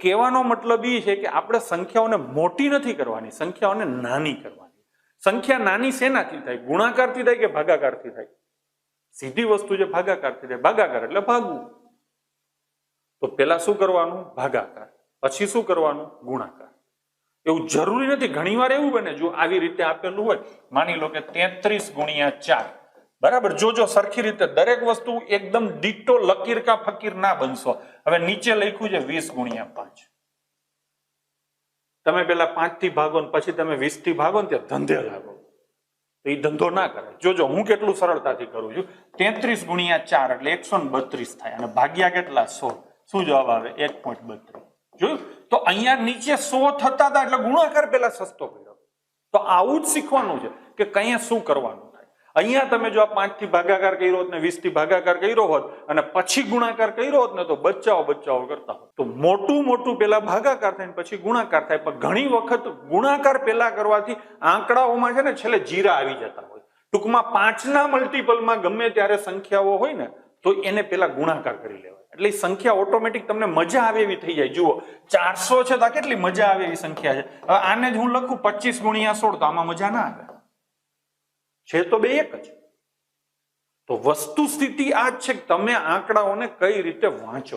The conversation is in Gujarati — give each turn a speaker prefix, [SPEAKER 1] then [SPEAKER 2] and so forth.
[SPEAKER 1] કહેવાનો મતલબ એ છે કે આપણે સંખ્યાઓને મોટી નથી કરવાની, સંખ્યાઓને નાની કરવાની. સંખ્યા નાની શેનાથી થાય? ગુણાકારથી થાય કે ભાગાકારથી થાય? સીધી વસ્તુ છે ભાગાકારથી થાય. ભાગાકાર એટલે ભાગવું. તો પેલા શું કરવાનું? ભાગાકાર. પછી શું કરવાનું? ગુણાકાર. એવું જરૂરી નથી. ઘણીવાર એવું બને, જો આવી રીતે આપેલું હોય, માની લો કે તેત્રીસ ગુણ્યા ચાર. બરાબર? જોજો સરખી રીતે દરેક વસ્તુ એકદમ ડીટો લકીર કા ફકીર ના બનશો. હવે નીચે લખ્યું છે વીસ ગુણ્યા પાંચ. તમે પેલા પાંચથી ભાગો ને પછી તમે વીસથી ભાગો ને ત્યાં ધંધે લાગો. એ ધંધો ના કરે. જોજો હું કેટલું સરળતાથી કરું છું? તેત્રીસ ગુણ્યા ચાર એટલે એકસો બત્રીસ થાય. અને ભાગ્યા કેટલા? સો. શું જવાબ આવે? એક પોઈન્ટ બત્રીસ. જોયું? તો અહીંયા નીચે સો થતા હતા એટલે ગુણાકાર પેલા સસ્તો કર્યો તો આવું જ શીખવાનું છે કે કઈ શું કરવાનું. અહીંયા તમે જો આ પાંચથી ભાગાકાર કર્યો હોત ને વીસથી ભાગાકાર કર્યો હોત અને પછી ગુણાકાર કર્યો હોત ને તો બચ્ચાઓ બચ્ચાઓ કરતા તો મોટું મોટું પેલા ભાગાકાર થાય પછી ગુણાકાર થાય. પણ ઘણી વખત ગુણાકાર પેલા કરવાથી આંકડાઓમાં છે ને છેલ્લે જીરા આવી જતા હોય. ટૂંકમાં પાંચના મલ્ટિપલમાં ગમે ત્યારે સંખ્યાઓ હોય ને તો એને પેલા ગુણાકાર કરી લેવાય. એટલે સંખ્યા ઓટોમેટિક તમને મજા આવે એવી થઈ જાય. જુઓ, ચારસો છે તો કેટલી મજા આવે એવી સંખ્યા છે? હવે આને જ હું લખું પચીસ ગુણ્યા સોળ તો આમાં મજા ના આવે. છે તો બે એક જ. તો વસ્તુ સ્થિતિ આ જ છે કે તમે આંકડાઓને કઈ રીતે વાંચો.